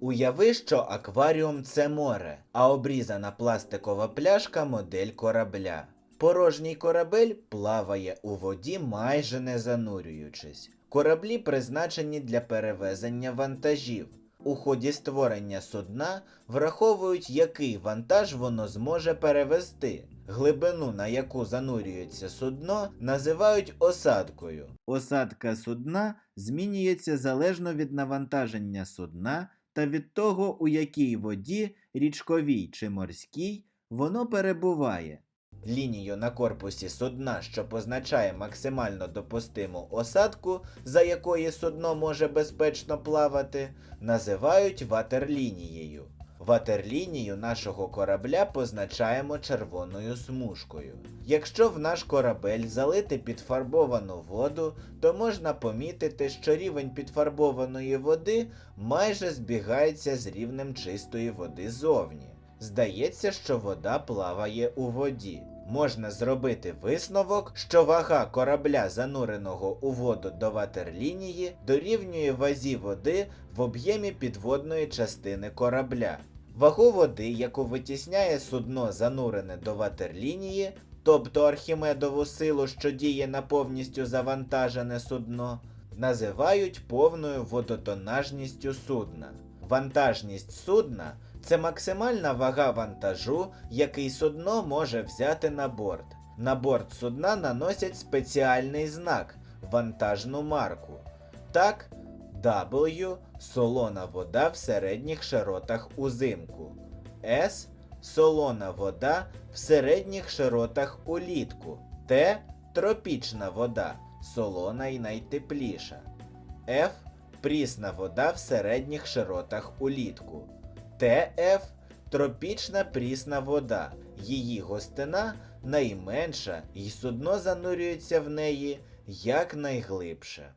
Уяви, що акваріум це море, а обрізана пластикова пляшка модель корабля. Порожній корабель плаває у воді, майже не занурюючись. Кораблі призначені для перевезення вантажів. У ході створення судна враховують, який вантаж воно зможе перевезти. Глибину, на яку занурюється судно, називають осадкою. Осадка судна змінюється залежно від навантаження судна та від того, у якій воді, річковій чи морській, воно перебуває. Лінію на корпусі судна, що позначає максимально допустиму осадку, за якої судно може безпечно плавати, називають ватерлінією. Ватерлінію нашого корабля позначаємо червоною смужкою. Якщо в наш корабель залити підфарбовану воду, то можна помітити, що рівень підфарбованої води майже збігається з рівнем чистої води зовні. Здається, що вода плаває у воді. Можна зробити висновок, що вага корабля, зануреного у воду до ватерлінії, дорівнює вазі води в об'ємі підводної частини корабля. Вагу води, яку витісняє судно, занурене до ватерлінії, тобто Архімедову силу, що діє на повністю завантажене судно, називають повною водотонажністю судна. Вантажність судна це максимальна вага вантажу, який судно може взяти на борт. На борт судна наносять спеціальний знак вантажну марку. Так, W солона вода в середніх широтах узимку. S солона вода в середніх широтах улітку. Т тропічна вода, солона і найтепліша. F прісна вода в середніх широтах улітку. ТФ тропічна прісна вода. Її гостина найменша, і судно занурюється в неї якнайглибше.